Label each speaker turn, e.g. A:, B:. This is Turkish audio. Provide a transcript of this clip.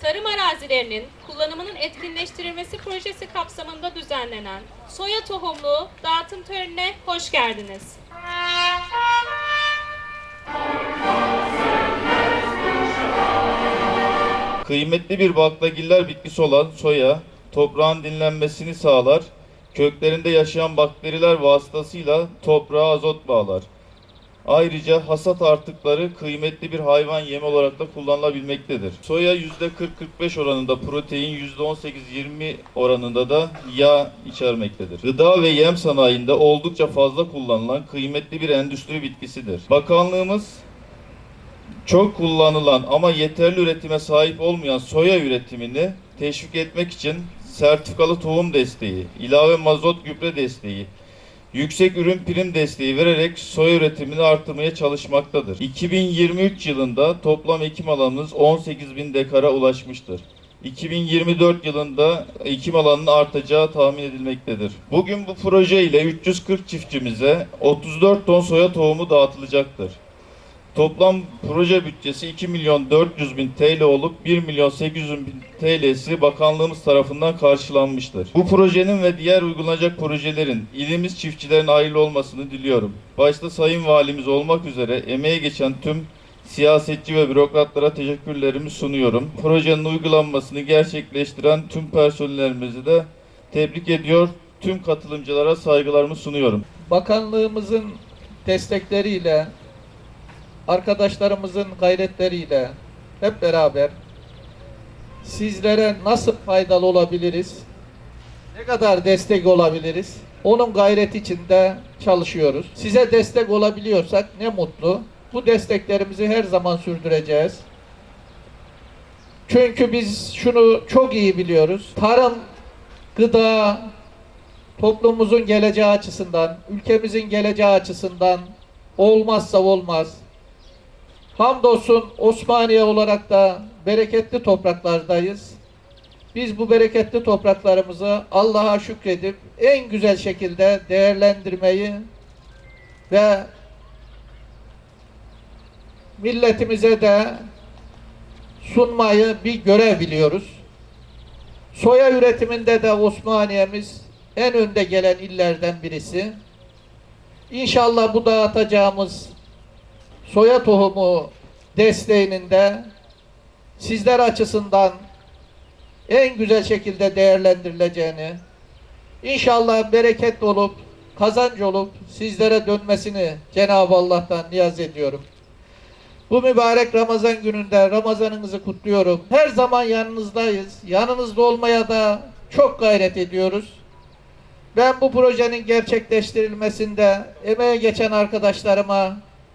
A: Tarım arazilerinin kullanımının etkinleştirilmesi projesi kapsamında düzenlenen soya tohumlu dağıtım törenine hoş geldiniz.
B: Kıymetli bir baklagiller bitkisi olan soya, toprağın dinlenmesini sağlar, köklerinde yaşayan bakteriler vasıtasıyla toprağa azot bağlar. Ayrıca hasat artıkları kıymetli bir hayvan yemi olarak da kullanılabilmektedir. Soya %40-45 oranında protein, %18-20 oranında da yağ içermektedir. Gıda ve yem sanayinde oldukça fazla kullanılan kıymetli bir endüstri bitkisidir. Bakanlığımız çok kullanılan ama yeterli üretime sahip olmayan soya üretimini teşvik etmek için sertifikalı tohum desteği, ilave mazot gübre desteği, yüksek ürün prim desteği vererek soya üretimini artırmaya çalışmaktadır. 2023 yılında toplam ekim alanımız 18 bin dekara ulaşmıştır. 2024 yılında ekim alanının artacağı tahmin edilmektedir. Bugün bu proje ile 340 çiftçimize 34 ton soya tohumu dağıtılacaktır. Toplam proje bütçesi 2 milyon 400 bin TL olup 1 milyon 800 bin TL'si bakanlığımız tarafından karşılanmıştır. Bu projenin ve diğer uygulanacak projelerin ilimiz çiftçilerin hayırlı olmasını diliyorum. Başta Sayın Valimiz olmak üzere emeğe geçen tüm siyasetçi ve bürokratlara teşekkürlerimi sunuyorum. Projenin uygulanmasını gerçekleştiren tüm personellerimizi de tebrik ediyor. Tüm katılımcılara saygılarımı sunuyorum.
C: bakanlığımızın destekleriyle, arkadaşlarımızın gayretleriyle hep beraber sizlere nasıl faydalı olabiliriz, ne kadar destek olabiliriz, onun gayreti içinde çalışıyoruz. Size destek olabiliyorsak ne mutlu. Bu desteklerimizi her zaman sürdüreceğiz. Çünkü biz şunu çok iyi biliyoruz. Tarım, gıda, toplumumuzun geleceği açısından, ülkemizin geleceği açısından olmazsa olmaz. Hamdolsun Osmaniye olarak da bereketli topraklardayız. Biz bu bereketli topraklarımızı Allah'a şükredip en güzel şekilde değerlendirmeyi ve milletimize de sunmayı bir görev biliyoruz. Soya üretiminde de Osmaniye'miz en önde gelen illerden birisi. İnşallah bu dağıtacağımız soya tohumu desteğinin de sizler açısından en güzel şekilde değerlendirileceğini, inşallah bereket olup, kazanç olup sizlere dönmesini Cenab-ı Allah'tan niyaz ediyorum. Bu mübarek Ramazan gününde Ramazanınızı kutluyorum. Her zaman yanınızdayız. Yanınızda olmaya da çok gayret ediyoruz. Ben bu projenin gerçekleştirilmesinde emeğe geçen arkadaşlarıma